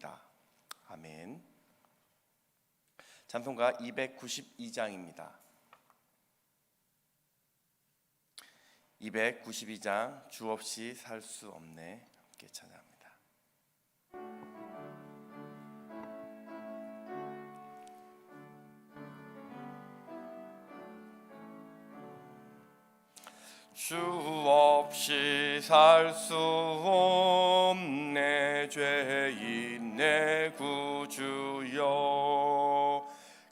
기도드립니다. 아멘. 찬송가 292장입니다. 292장 주 없이 살 수 없네 함께 찬양합니다. 주 없이 살 수 없네. 죄인 내 구주여.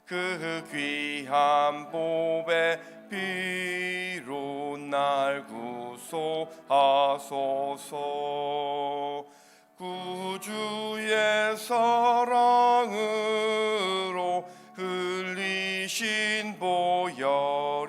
그 귀한 보배 비로 날 구소하소서. 구주의 사랑으로 흘리신 보혈이 내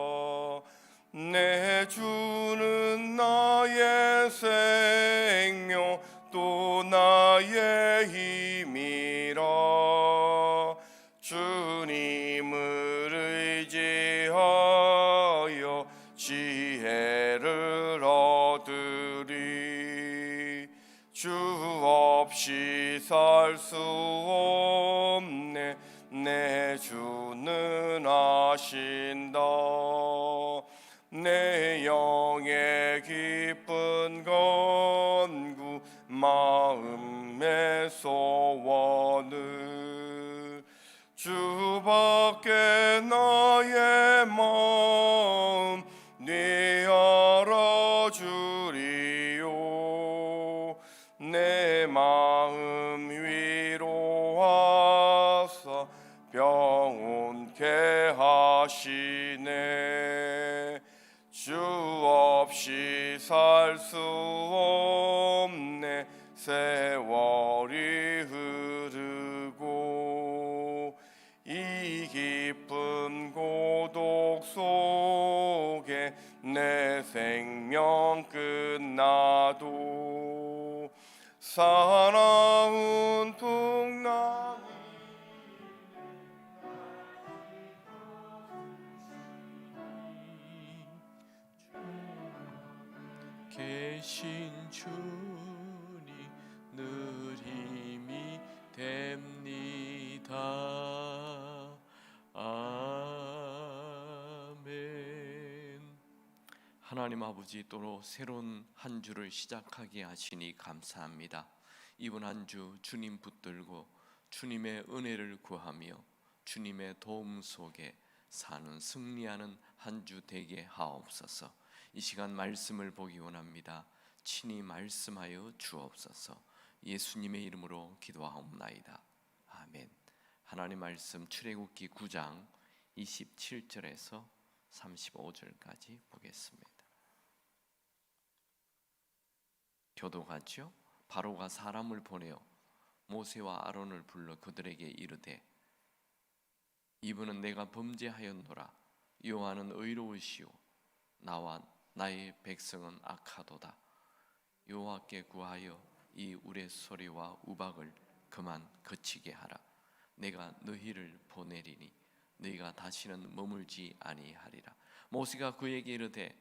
주는 나의 생명 또 나의 힘이라. 주님을 의지하여 지혜를 얻으리. 주 없이 살 수 없네. 내 주는 아신 나의 마음 네 알아주리요. 내 마음 위로하사 병온케 하시네. 주 없이 살 수 없네. 세월 내 생명 끝나도 사나 또 새로운 한 주를 시작하게 하시니 감사합니다. 이번 한 주 주님 붙들고 주님의 은혜를 구하며 주님의 도움 속에 사는 승리하는 한 주 되게 하옵소서. 이 시간 말씀을 보기 원합니다. 친히 말씀하여 주옵소서. 예수님의 이름으로 기도하옵나이다. 아멘. 하나님 말씀 출애굽기 9장 27절에서 35절까지 보겠습니다. 교도가죠. 바로가 사람을 보내어 모세와 아론을 불러 그들에게 이르되 이분은 내가 범죄하였노라. 여호와는 의로우시오. 나와 나의 백성은 악하도다. 여호와께 구하여 이 우레소리와 우박을 그만 그치게 하라. 내가 너희를 보내리니 너희가 다시는 머물지 아니하리라. 모세가 그에게 이르되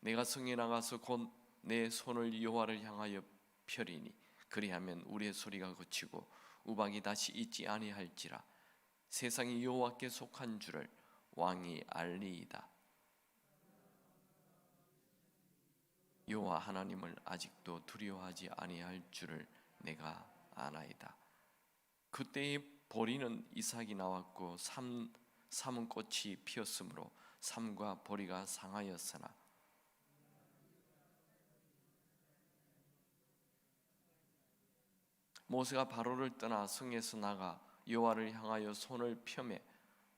내가 성에 나가서 곧 내 손을 여호와를 향하여 펴리니 그리하면 우리의 소리가 그치고 우박이 다시 있지 아니할지라 세상이 여호와께 속한 줄을 왕이 알리이다. 여호와 하나님을 아직도 두려워하지 아니할 줄을 내가 아나이다. 그때의 보리는 이삭이 나왔고 삼 삼은 꽃이 피었으므로 삼과 보리가 상하였으나 모세가 바로를 떠나 성에서 나가 여호와를 향하여 손을 펴매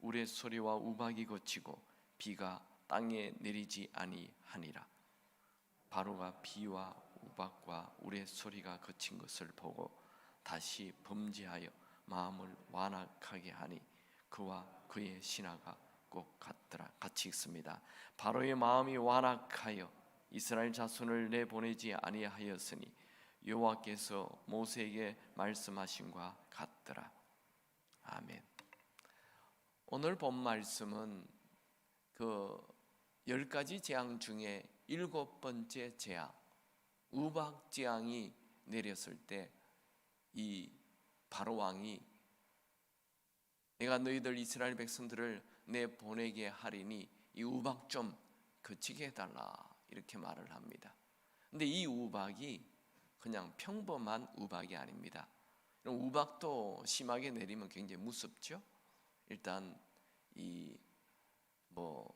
우레 소리와 우박이 거치고 비가 땅에 내리지 아니하니라 바로가 비와 우박과 우레 소리가 거친 것을 보고 다시 범죄하여 마음을 완악하게 하니 그와 그의 신하가 꼭 같더라 같이 읽습니다. 바로의 마음이 완악하여 이스라엘 자손을 내보내지 아니하였으니 여호와께서 모세에게 말씀하신과 같더라. 아멘. 오늘 본 말씀은 그 열 가지 재앙 중에 일곱 번째 재앙 우박 재앙이 내렸을 때 이 바로 왕이 내가 너희들 이스라엘 백성들을 내 보내게 하리니 이 우박 좀 그치게 해달라 이렇게 말을 합니다. 근데 이 우박이 그냥 평범한 우박이 아닙니다. 이런 우박도 심하게 내리면 굉장히 무섭죠. 일단 이 뭐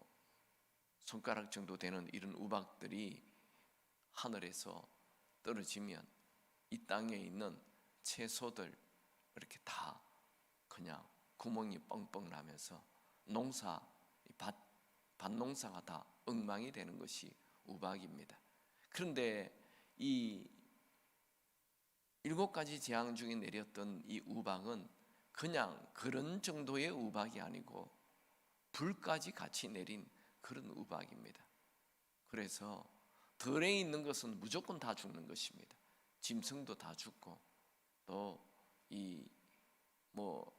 손가락 정도 되는 이런 우박들이 하늘에서 떨어지면 이 땅에 있는 채소들 이렇게 다 그냥 구멍이 뻥뻥 나면서 농사 이 밭, 밭농사가 다 엉망이 되는 것이 우박입니다. 그런데 이 일곱 가지 재앙 중에 내렸던 이 우박은 그냥 그런 정도의 우박이 아니고 불까지 같이 내린 그런 우박입니다. 그래서 덜에 있는 것은 무조건 다 죽는 것입니다. 짐승도 다 죽고 또 이 뭐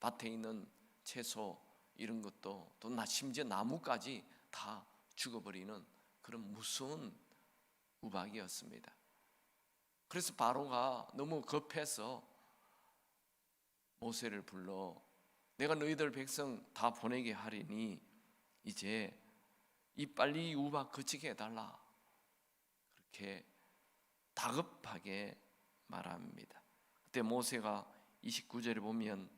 밭에 있는 채소 이런 것도 또 나 심지어 나무까지 다 죽어버리는 그런 무서운 우박이었습니다. 그래서 바로가 너무 급해서 모세를 불러 내가 너희들 백성 다 보내게 하리니 이제 이 빨리 이 우박 그치게 해달라 그렇게 다급하게 말합니다. 그때 모세가 29절에 보면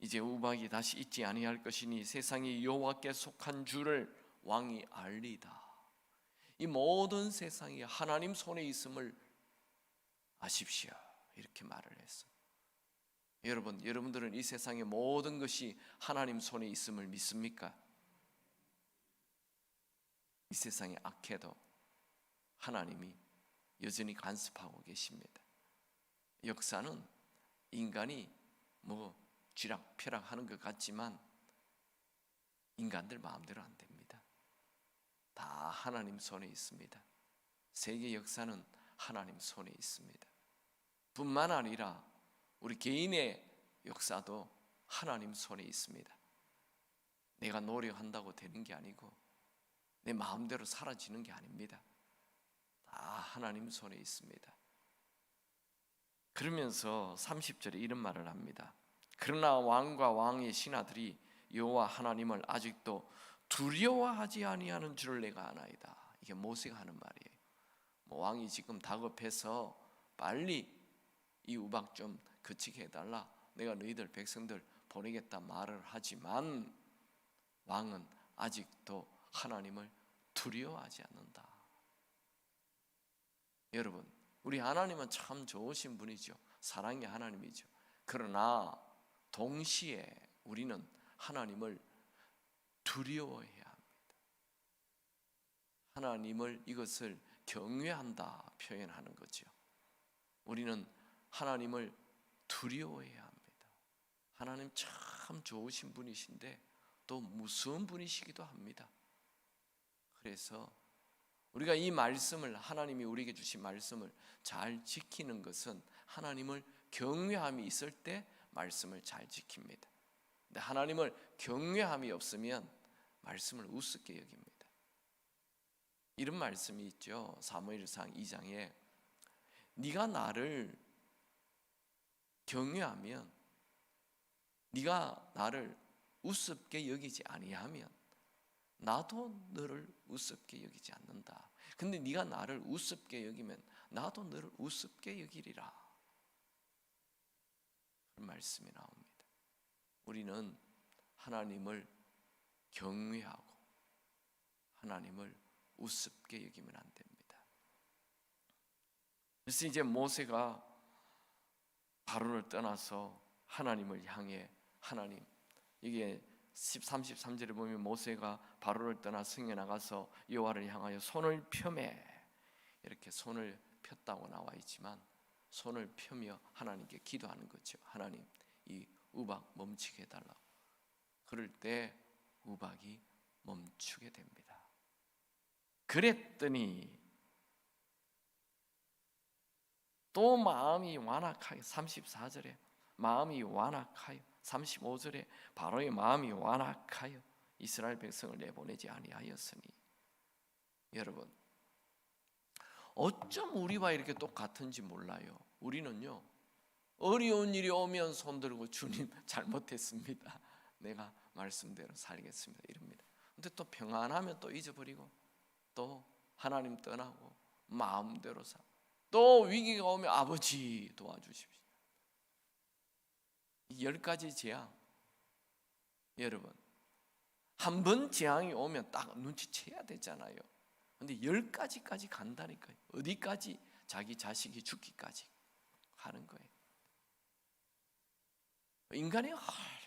이제 우박이 다시 있지 아니할 것이니 세상이 여호와께 속한 줄을 왕이 알리다. 이 모든 세상이 하나님 손에 있음을 아십시오. 이렇게 말을 했어. 여러분, 여러분들은 이 세상의 모든 것이 하나님 손에 있음을 믿습니까? 이 세상이 악해도 하나님이 여전히 간섭하고 계십니다. 역사는 인간이 뭐 쥐락펴락 하는 것 같지만 인간들 마음대로 안 됩니다. 다 하나님 손에 있습니다. 세계 역사는 하나님 손에 있습니다. 뿐만 아니라 우리 개인의 역사도 하나님 손에 있습니다. 내가 노력한다고 되는 게 아니고 내 마음대로 사라지는 게 아닙니다. 다 하나님 손에 있습니다. 그러면서 30절에 이런 말을 합니다. 그러나 왕과 왕의 신하들이 여호와 하나님을 아직도 두려워하지 아니하는 줄을 내가 아나이다. 이게 모세가 하는 말이에요. 뭐 왕이 지금 다급해서 빨리 이 우박 좀 그치게 해달라. 내가 너희들 백성들 보내겠다 말을 하지만 왕은 아직도 하나님을 두려워하지 않는다. 여러분, 우리 하나님은 참 좋으신 분이죠. 사랑의 하나님이죠. 그러나 동시에 우리는 하나님을 두려워해야 합니다. 하나님을 이것을 경외한다 표현하는 거죠. 우리는 하나님을 두려워해야 합니다. 하나님 참 좋으신 분이신데 또 무서운 분이시기도 합니다. 그래서 우리가 이 말씀을 하나님이 우리에게 주신 말씀을 잘 지키는 것은 하나님을 경외함이 있을 때 말씀을 잘 지킵니다. 근데 하나님을 경외함이 없으면 말씀을 우습게 여깁니다. 이런 말씀이 있죠. 사무엘상 2장에 네가 나를 경외하면 네가 나를 우습게 여기지 아니하면 나도 너를 우습게 여기지 않는다. 근데 네가 나를 우습게 여기면 나도 너를 우습게 여기리라. 말씀이 나옵니다. 우리는 하나님을 경외하고 하나님을 우습게 여기면 안 됩니다. 그래서 이제 모세가 바로를 떠나서 하나님을 향해 하나님 이게 33절에 보면 모세가 바로를 떠나 승에 나가서 여호와를 향하여 손을 펴매 이렇게 손을 폈다고 나와 있지만 손을 펴며 하나님께 기도하는 거죠. 하나님, 이 우박 멈추게 해달라고. 그럴 때 우박이 멈추게 됩니다. 그랬더니 또 마음이 완악하여 34절에 마음이 완악하여 35절에 바로의 마음이 완악하여 이스라엘 백성을 내보내지 아니하였으니 여러분 어쩜 우리와 이렇게 똑같은지 몰라요. 우리는요 어려운 일이 오면 손 들고 주님 잘못했습니다. 내가 말씀대로 살겠습니다. 이럽니다. 근데 또 평안하면 또 잊어버리고 또 하나님 떠나고 마음대로 사. 또 위기가 오면 아버지 도와주십시오. 이열 가지 재앙 여러분 한 번 재앙이 오면 딱 눈치채야 되잖아요. 근데 열 가지까지 간다니까요. 어디까지 자기 자식이 죽기까지 하는 거예요. 인간이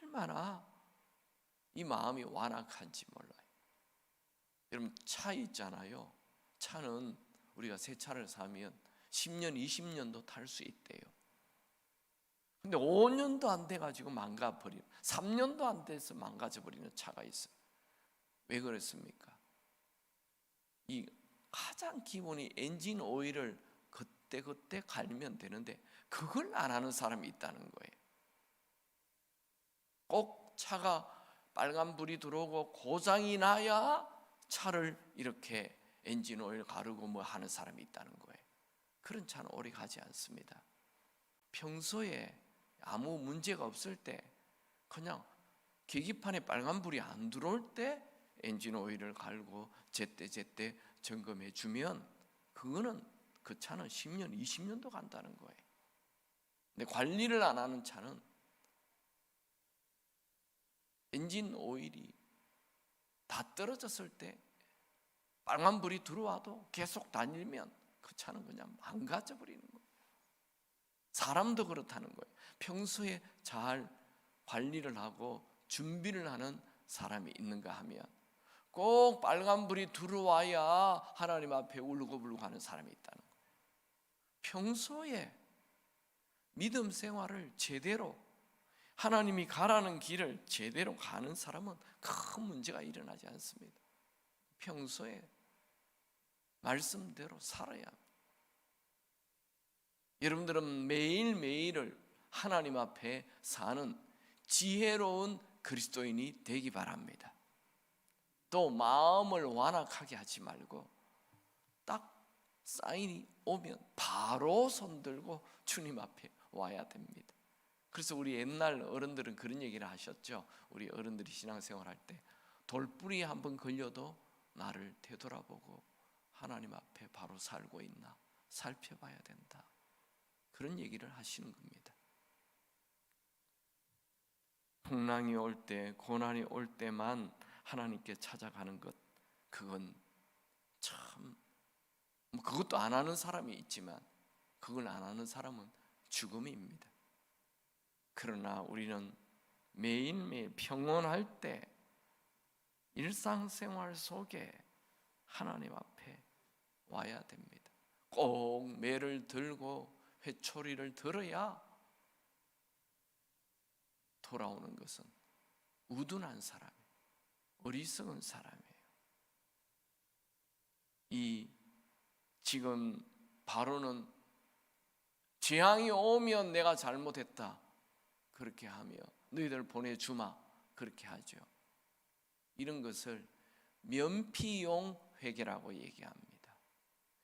얼마나 이 마음이 완악한지 몰라요. 여러분 차 있잖아요. 차는 우리가 새 차를 사면 10년, 20년도 탈 수 있대요. 근데 5년도 안 돼 가지고 망가 버리는 3년도 안 돼서 망가져 버리는 차가 있어요. 왜 그랬습니까? 이 가장 기본이 엔진 오일을 그때 그때 갈면 되는데 그걸 안 하는 사람이 있다는 거예요. 꼭 차가 빨간 불이 들어오고 고장이 나야 차를 이렇게 엔진 오일 가르고 뭐 하는 사람이 있다는 거예요. 그런 차는 오래 가지 않습니다. 평소에 아무 문제가 없을 때 그냥 계기판에 빨간 불이 안 들어올 때 엔진 오일을 갈고 제때 제때 점검해 주면 그거는 그 차는 10년, 20년도 간다는 거예요. 근데 관리를 안 하는 차는 엔진 오일이 다 떨어졌을 때 빨간 불이 들어와도 계속 다니면 그 차는 그냥 망가져 버리는 거예요. 사람도 그렇다는 거예요. 평소에 잘 관리를 하고 준비를 하는 사람이 있는가 하면 꼭 빨간 불이 들어와야 하나님 앞에 울고불고 하는 사람이 있다는 거예요. 평소에 믿음 생활을 제대로 하나님이 가라는 길을 제대로 가는 사람은 큰 문제가 일어나지 않습니다. 평소에 말씀대로 살아야 합니다. 여러분들은 매일매일을 하나님 앞에 사는 지혜로운 그리스도인이 되기 바랍니다. 또 마음을 완악하게 하지 말고 딱 사인이 오면 바로 손들고 주님 앞에 와야 됩니다. 그래서 우리 옛날 어른들은 그런 얘기를 하셨죠. 우리 어른들이 신앙생활 할 때 돌뿌리 한번 걸려도 나를 되돌아보고 하나님 앞에 바로 살고 있나 살펴봐야 된다. 그런 얘기를 하시는 겁니다. 풍랑이 올 때, 고난이 올 때만 하나님께 찾아가는 것, 그건 참, 뭐 그것도 안 하는 사람이 있지만, 그걸 안 하는 사람은 죽음입니다. 그러나 우리는 매일매일 평온할 때, 일상생활 속에 하나님 앞에 와야 됩니다. 꼭 매를 들고 회초리를 들어야 돌아오는 것은 우둔한 사람, 어리석은 사람이에요. 이 지금 바로는 재앙이 오면 내가 잘못했다 그렇게 하며 너희들 보내주마 그렇게 하죠. 이런 것을 면피용 회개라고 얘기합니다.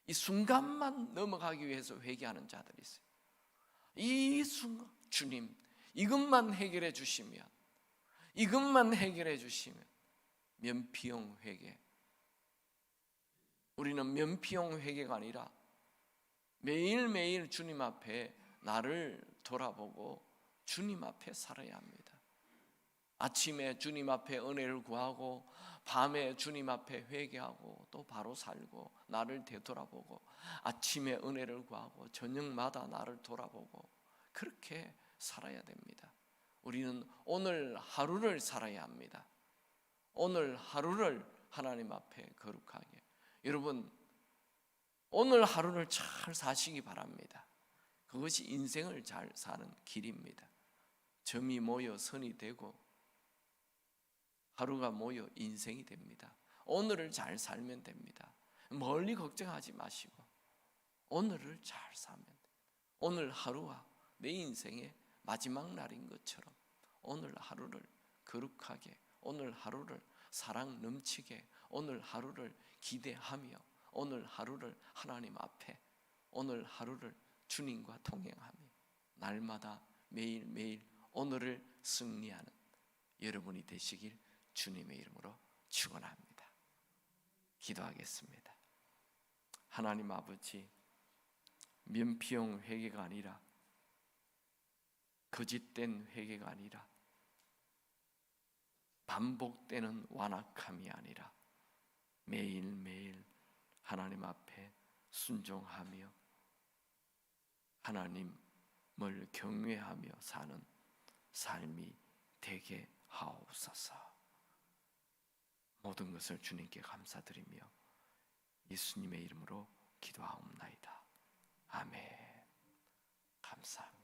이 순간만 넘어가기 위해서 회개하는 자들이 있어요. 이 순간 주님 이것만 해결해 주시면 이것만 해결해 주시면 면피용 회개. 우리는 면피용 회개가 아니라 매일매일 주님 앞에 나를 돌아보고 주님 앞에 살아야 합니다. 아침에 주님 앞에 은혜를 구하고 밤에 주님 앞에 회개하고 또 바로 살고 나를 되돌아보고 아침에 은혜를 구하고 저녁마다 나를 돌아보고 그렇게 살아야 됩니다. 우리는 오늘 하루를 살아야 합니다. 오늘 하루를 하나님 앞에 거룩하게. 여러분, 오늘 하루를 잘 사시기 바랍니다. 그것이 인생을 잘 사는 길입니다. 점이 모여 선이 되고 하루가 모여 인생이 됩니다. 오늘을 잘 살면 됩니다. 멀리 걱정하지 마시고 오늘을 잘 살면 돼요. 오늘 하루와 내 인생의 마지막 날인 것처럼 오늘 하루를 거룩하게 오늘 하루를 사랑 넘치게 오늘 하루를 기대하며 오늘 하루를 하나님 앞에 오늘 하루를 주님과 동행하며 날마다 매일매일 오늘을 승리하는 여러분이 되시길 주님의 이름으로 축원합니다. 기도하겠습니다. 하나님 아버지 면피용 회개가 아니라 거짓된 회개가 아니라 반복되는 완악함이 아니라 매일매일 하나님 앞에 순종하며 하나님을 경외하며 사는 삶이 되게 하옵소서. 모든 것을 주님께 감사드리며 예수님의 이름으로 기도하옵나이다. 아멘. 감사합니다.